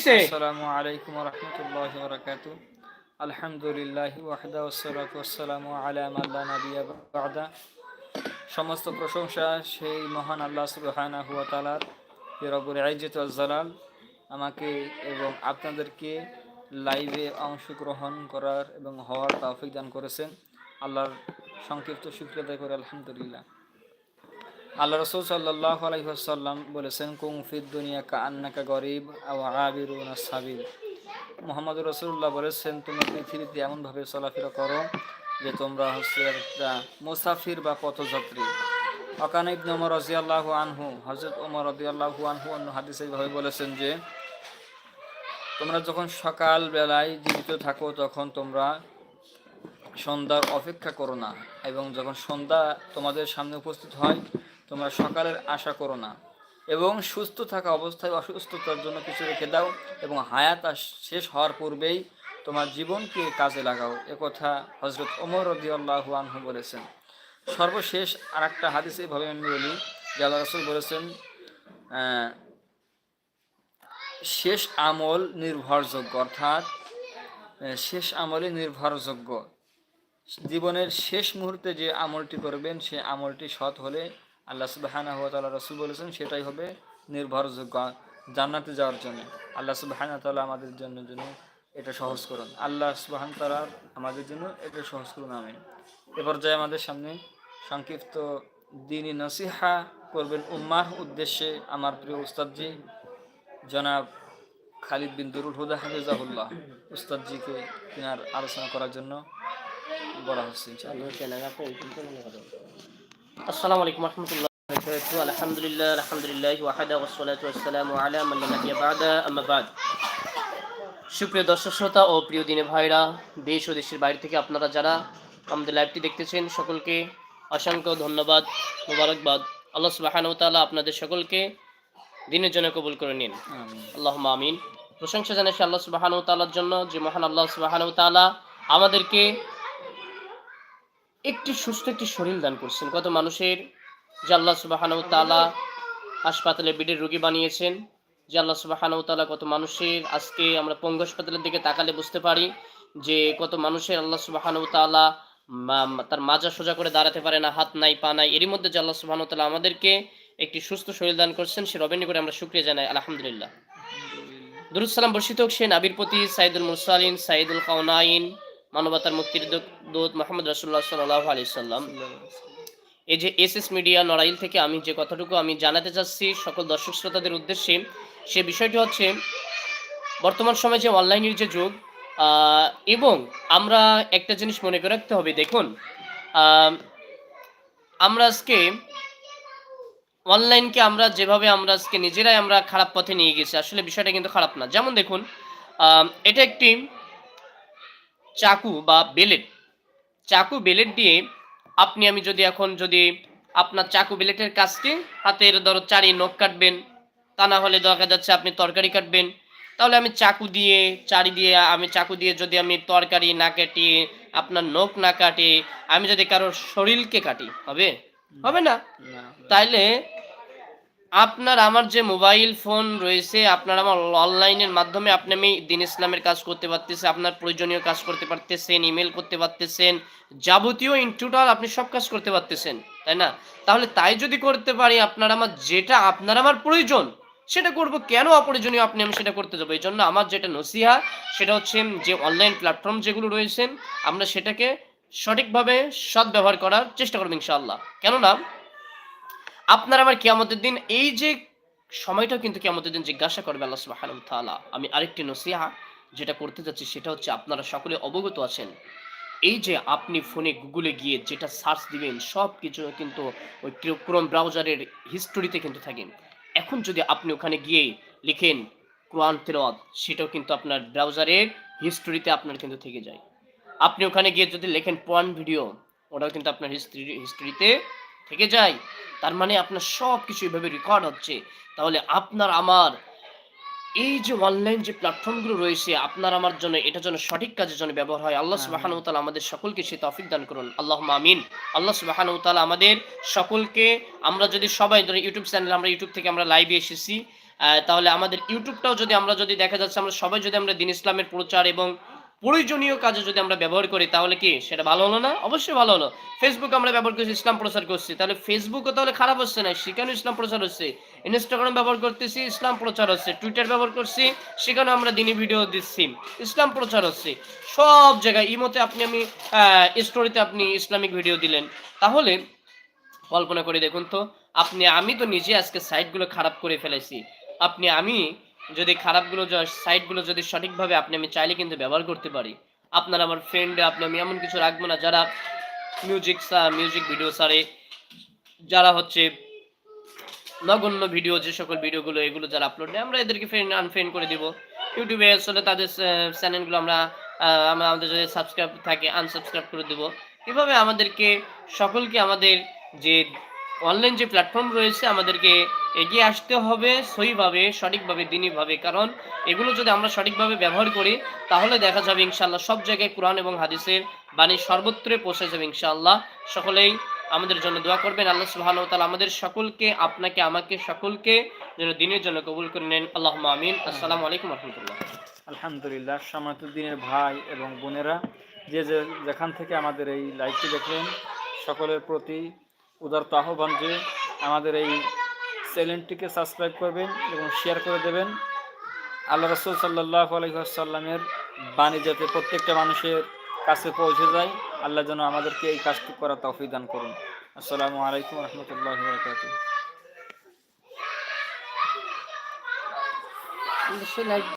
আসসালামু আলাইকুম রহমতুল্লাহ বরকাত আলহামদুলিল্লাহ ওয়াহদা ওসলাত ওসালামু আলা বাদা সমস্ত প্রশংসা সেই মহান আল্লাহ সুবহানা হুয়া তালার রবুল আইজত জালাল, আমাকে এবং আপনাদেরকে লাইভে অংশগ্রহণ করার এবং হওয়ার তৌফিক দান করেছেন। আল্লাহর সংক্ষিপ্ত শুক্রিয়া আদায় করে, আলহামদুলিল্লাহ। আল্লাহ রসুল সাল্লাহ আলহিহাসাল্লাম বলেছেন কুং ফিদ দুনিয়া কা আন্নাকা গরিব আও সাবির মোহাম্মদ রসুল্লাহ বলেছেন তুমি পৃথিবীতে এমনভাবে চলাফেরা করো যে তোমরা হচ্ছে একটা মুসাফির বা পথযাত্রী। অকান ইবনে ওমর রাজিয়াল্লাহ আনহু হজরত ওমর রাদিয়াল্লাহু আনহু অন্য হাদিসে এইভাবে বলেছেন যে, তোমরা যখন সকাল বেলায় জীবিত থাকো, তখন তোমরা সন্ধ্যার অপেক্ষা করো না এবং যখন সন্ধ্যা তোমাদের সামনে উপস্থিত হয় তোমরা সকালের আশা করো না। এবং সুস্থ থাকা অবস্থায় অসুস্থতার জন্য কিছু রেখে দাও এবং হায়াত শেষ হওয়ার পূর্বেই তোমার জীবনকে কাজে লাগাও। একথা হজরত ওমর রদিয়াল্লাহ আনহু বলেছেন। সর্বশেষ আর একটা হাদিস এইভাবে আমি বলি, যে আল্লাহ রসুল বলেছেন শেষ আমল নির্ভরযোগ্য, অর্থাৎ শেষ আমলে নির্ভরযোগ্য। জীবনের শেষ মুহূর্তে যে আমলটি করবেন, সে আমলটি সৎ হলে আল্লাহ সুবাহানা হুয়া তাল্লাহ রসুল বলেছেন, সেটাই হবে নির্ভরযোগ্য জান্নাতে যাওয়ার জন্য। আল্লাহ সুবাহানা তাল্লাহ আমাদের জন্য জন্য এটা সহজ করুন। আল্লাহ সুবাহান তালার আমাদের জন্য এটা সহজ করুন, আমিন। এ পর্যায়ে আমাদের সামনে সংক্ষিপ্ত দিনী নসিহা করবেন উম্মার উদ্দেশ্যে আমার প্রিয় উস্তাদজি, জনাব খালিদ বিন দুরুল হুদা হাফিজাহুল্লাহ। উস্তাদজিকে তিনার আলোচনা করার জন্য বলা হচ্ছে। আসসালামু আলাইকুম রহমতুল্লাহ আলহামদুলিল্লাহ আলহামদুলিল্লাহ ওয়াহাদা ওয়াসসালাতু ওয়াসসালামু আলা নাবিয়্যা বা'দা আম্মা বাদ। সুপ্রিয় দর্শক শ্রোতা ও প্রিয় দিনে ভাইরা দেশ ও দেশের বাইরে থেকে আপনারা যারা আমাদের লাইভটি দেখতেছেন সকলকে অসংখ্য ধন্যবাদ মোবারকবাদ। আল্লাহ সুবহানাহু ওয়া আপনাদের সকলকে দিনের জন্য কবুল করে নিন। আল্লাহ আমিন। প্রশংসা জানাচ্ছি আল্লাহ সুবাহানু তালার জন্য যে মহান আল্লাহ সুবাহানু তালা আমাদেরকে একটি সুস্থ একটি শরীর দান করছেন। কত মানুষের যে আল্লাহ সুবাহানু তালা হাসপাতালে বেডের রোগী বানিয়েছেন, যে আল্লাহ সুবাহানু তালা কত মানুষের আজকে আমরা পঙ্গু হাসপাতালের দিকে তাকালে বুঝতে পারি যে কত মানুষের আল্লাহ সুবাহানু তালা তার মাজা সোজা করে দাঁড়াতে পারে না, হাত নাই, পা নাই। এরই মধ্যে যে আল্লাহ তালা আমাদেরকে একটি সুস্থ শরীর দান করছেন, সে রবেনি করে আমরা শুক্রিয়া জানাই। আলহামদুলিল্লাহ। দুরুসালাম বর্ষিত হোক সে নাবির প্রতি, সাইদুল মুরসালিন, সাইদুল কাউনাইন মানবতার মুক্তির দূত- মোহাম্মদ রাসুল্লাহ সাল্লাহ আলি সাল্লাম। এই যে এস এস মিডিয়া নড়াইল থেকে আমি যে কথাটুকু আমি জানাতে চাচ্ছি সকল দর্শক শ্রোতাদের উদ্দেশ্যে সে বিষয়টি হচ্ছে বর্তমান সময়ে যে অনলাইনের যে যুগ এবং আমরা একটা জিনিস মনে করে রাখতে হবে দেখুন আমরা আজকে অনলাইনকে আমরা যেভাবে আমরা আজকে নিজেরাই আমরা খারাপ পথে নিয়ে গেছি আসলে বিষয়টা কিন্তু খারাপ না। যেমন দেখুন এটা একটি চাকু বা বেলেট। চাকু বেলেট দিয়ে আপনি আমি যদি এখন যদি আপনার চাকু বেলেটের কাজটি হাতের ধরো চারি নখ কাটবেন তা না হলে দেখা যাচ্ছে আপনি তরকারি কাটবেন। তাহলে আমি চাকু দিয়ে চারি দিয়ে আমি চাকু দিয়ে যদি আমি তরকারি না কাটি আপনার নখ না কাটি আমি যদি কারোর শরীরকে কাটি হবে? হবে না? না, তাইলে আপনার আমার যে মোবাইল ফোন রয়েছে, আপনার আমার অনলাইনের মাধ্যমে আপনি আমি দিন ইসলামের কাজ করতে পারতেছেন, আপনার প্রয়োজনীয় কাজ করতে পারতেছেন ইমেল করতে পারতেছেন, যাবতীয় ইন টোটাল আপনি সব কাজ করতে পারতেছেন, তাই না? তাহলে তাই যদি করতে পারি, আপনার আমার যেটা, আপনার আমার প্রয়োজন, সেটা করব কেন অপ্রয়োজনীয় আপনি আমি সেটা করতে যাব? এই জন্য আমার যেটা নসিহা, সেটা হচ্ছে যে অনলাইন প্ল্যাটফর্ম যেগুলো রয়েছে, আমরা সেটাকে সঠিকভাবে সৎ ব্যবহার করার চেষ্টা করব ইনশাআল্লাহ। কেননা আপনার আমার কিয়ামতের দিন, এই যে সময়টা কিন্তু কিয়ামতের দিন জিজ্ঞাসা করবে আল্লাহ সুবহানাহু ওয়া তাআলা। আমি আরেকটি নসিহা যেটা করতে যাচ্ছি, সেটা হচ্ছে আপনারা সকলে অবগত আছেন, এই যে আপনি ফোনে গুগলে গিয়ে যেটা সার্চ দিবেন সব কিছু কিন্তু ওই ক্রোম ব্রাউজারের হিস্টোরিতে কিন্তু থাকেন এখন যদি আপনি ওখানে গিয়ে লিখেন কোরআন তেলাওয়াত, সেটাও কিন্তু আপনার ব্রাউজারের হিস্টোরিতে আপনার কিন্তু থেকে যায়। আপনি ওখানে গিয়ে যদি লেখেন পয়েন ভিডিও, ওটাও কিন্তু আপনার হিস্ট্রি, হিস্ট্রিতে থেকে যায়। তার মানে আপনার সব কিছু এভাবে রেকর্ড হচ্ছে। তাহলে আপনার আমার এই যে অনলাইন যে প্ল্যাটফর্মগুলো রয়েছে আপনার আমার জন্য এটা যেন সঠিক কাজের জন্য ব্যবহার হয় আল্লাহ আমিন। সুবাহানু তাআলা আমাদের সকলকে সে তৌফিক দান করুন। আল্লাহ মামিন আল্লাহ সুবাহানু তাআলা আমাদের সকলকে আমরা যদি সবাই ধরে ইউটিউব চ্যানেল আমরা ইউটিউব থেকে আমরা লাইভে এসেছি আহ, তাহলে আমাদের ইউটিউবটাও যদি আমরা যদি দেখা যাচ্ছে আমরা সবাই যদি আমরা দিন ইসলামের প্রচার এবং প্রয়োজনীয় কাজে যদি আমরা ব্যবহার করি, তাহলে কি সেটা ভালো হলো না? অবশ্যই ভালো হলো। ফেসবুক আমরা ব্যবহার করছি, ইসলাম প্রচার করছি। তাহলে ফেসবুকও তাহলে খারাপ হচ্ছে না? সেখানেও ইসলাম প্রচার হচ্ছে। ইনস্টাগ্রাম ব্যবহার করতেছি, ইসলাম প্রচার হচ্ছে। টুইটার ব্যবহার করছি, সেখানেও আমরা দিনী ভিডিও দিচ্ছি। ইসলাম প্রচার হচ্ছে। সব জায়গায়, ইমোতে আপনি, আমি স্টোরিতে আপনি ইসলামিক ভিডিও দিলেন। তাহলে কল্পনা করে দেখুন তো, আপনি, আমি তো নিজে আজকে সাইটগুলো খারাপ করে ফেলেছি আপনি, আমি যদি খারাপগুলো সাইটগুলো যদি সঠিকভাবে আপনি আমি চাইলে কিন্তু ব্যবহার করতে পারি। আপনার আমার ফ্রেন্ড আপনি আমি এমন কিছু রাখব না, যারা মিউজিক মিউজিক ভিডিও সারে যারা হচ্ছে নগণ্য ভিডিও যে সকল ভিডিওগুলো এগুলো যারা আপলোড দেয়, আমরা এদেরকে ফ্রেন্ড আনফ্রেন্ড করে দিব। ইউটিউবে আসলে তাদের চ্যানেলগুলো আমরা আমাদের যদি সাবস্ক্রাইব থাকে আনসাবস্ক্রাইব করে দেবো। এভাবে আমাদেরকে, সকলকে আমাদের যে অনলাইন যে প্ল্যাটফর্ম রয়েছে, আমাদেরকে এগিয়ে আসতে হবে সহিভাবে, সঠিকভাবে দিনীভাবে কারণ এগুলো যদি আমরা সঠিকভাবে ব্যবহার করি, তাহলে দেখা যাবে ইনশাআল্লাহ সব জায়গায় কোরআন এবং হাদিসের বাণী সর্বত্রে পৌঁছে যাবে ইনশাআল্লাহ। সকলেই আমাদের জন্য দোয়া করবেন। আল্লাহ সুবহানাহু ওয়া আমাদের সকলকে, আপনাকে, আমাকে সকলকে যেন দিনের জন্য কবুল করে নেন। আল্লাহ আমিন। আসসালামু আলাইকুম রাহমাতুল্লাহ। আলহামদুলিল্লাহ সম্মানিত দিনের ভাই এবং বোনেরা, যে যেখান থেকে আমাদের এই লাইভটি দেখলেন, সকলের প্রতি উদারত আহ্বান যে আমাদের এই চ্যানেলটিকে সাবস্ক্রাইব করবেন এবং শেয়ার করে দেবেন। আল্লাহ রসুল সাল্লাহ আলহিহাসাল্লামের বাণী যাতে প্রত্যেকটা মানুষের কাছে পৌঁছে যায়, আল্লাহ যেন আমাদেরকে এই কাজটি করা তৌফিক দান করুন। আসসালামু আলাইকুম রহমতুল্লাহ বরকাতুহ।